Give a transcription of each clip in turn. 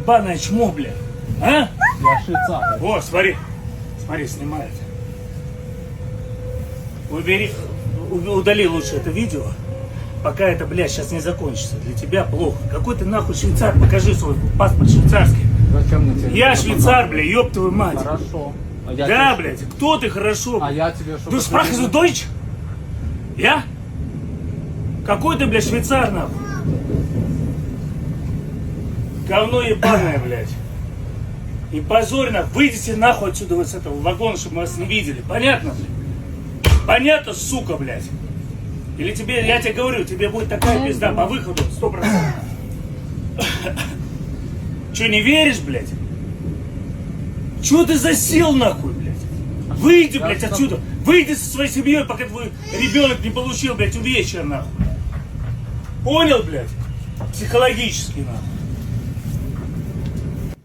Ебаное чмо, бля. А? О, смотри. Смотри, снимает. Убери, удали лучше это видео. Пока это, бля, сейчас не закончится. Для тебя плохо. Какой ты нахуй швейцар? Покажи свой паспорт швейцарский. Зачем мне тебе? Я швейцар, бля, ёб твою мать. Хорошо. А я Да, тебе- блядь, кто ты хорошо? А я тебе что? Du sprachst du Deutsch? Я? Какой ты, блядь, швейцар, нахуй? Говно ебаное, блядь. И позорь, нахуй. Выйдите нахуй отсюда вот с этого вагона, чтобы мы вас не видели. Понятно, блядь? Понятно, сука, блядь? Или тебе, я тебе говорю, тебе будет такая пизда по выходу, сто процентов. Че, не веришь, блядь? Чего ты засел, нахуй, блядь? Выйди, блядь, отсюда. Выйди со своей семьей, пока твой ребенок не получил, блядь, увечья, нахуй. Понял, блядь? Психологически, нахуй.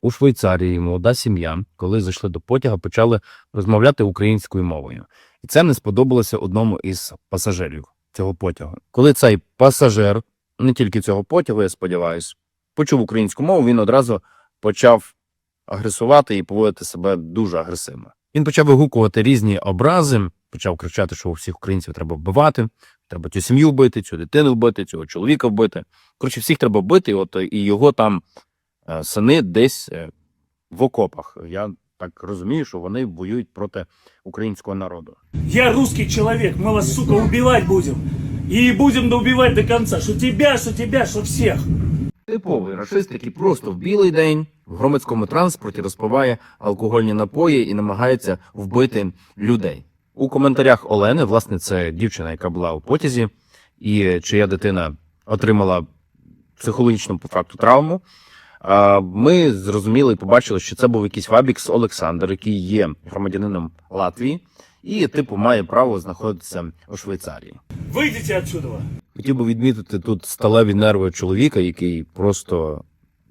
У Швейцарії молода сім'я, коли зайшли до потяга, почали розмовляти українською мовою, і це не сподобалося одному із пасажирів цього потягу. Коли цей пасажир, не тільки цього потягу, я сподіваюся, почув українську мову, він одразу почав агресувати і поводити себе дуже агресивно. Він почав вигукувати різні образи, почав кричати, що у всіх українців треба вбивати, треба цю сім'ю вбити, цю дитину вбити, цього чоловіка вбити. Коротше, всіх треба вбити, от і його там е, сини десь е, в окопах. Я так розумію, що вони воюють проти українського народу. Я русский человек, мы вас, сука, убивать будем. И будем доубивать до конца. Что тебя, что тебя, что всех. Типовий рашист, який просто в білий день в громадському транспорті розпиває алкогольні напої і намагається вбити людей. У коментарях Олени, власне, це дівчина, яка була у потязі, і чия дитина отримала психологічну по факту травму. Ми зрозуміли і побачили, що це був якийсь Вабікс Олександр, який є громадянином Латвії, і типу має право знаходитися у Швейцарії. Выйдите отсюда. Хотів би відмітити тут сталеві нерви чоловіка, який просто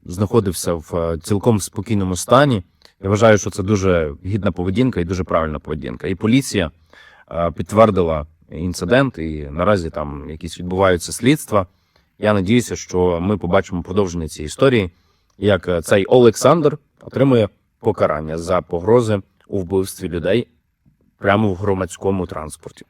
знаходився в е, цілком спокійному стані. Я вважаю, що це дуже гідна поведінка і дуже правильна поведінка. І поліція е, підтвердила інцидент, і наразі там якісь відбуваються слідства. Я надіюся, що ми побачимо продовження цієї історії, як е, цей Олександр отримує покарання за погрози у вбивстві людей прямо в громадському транспорті.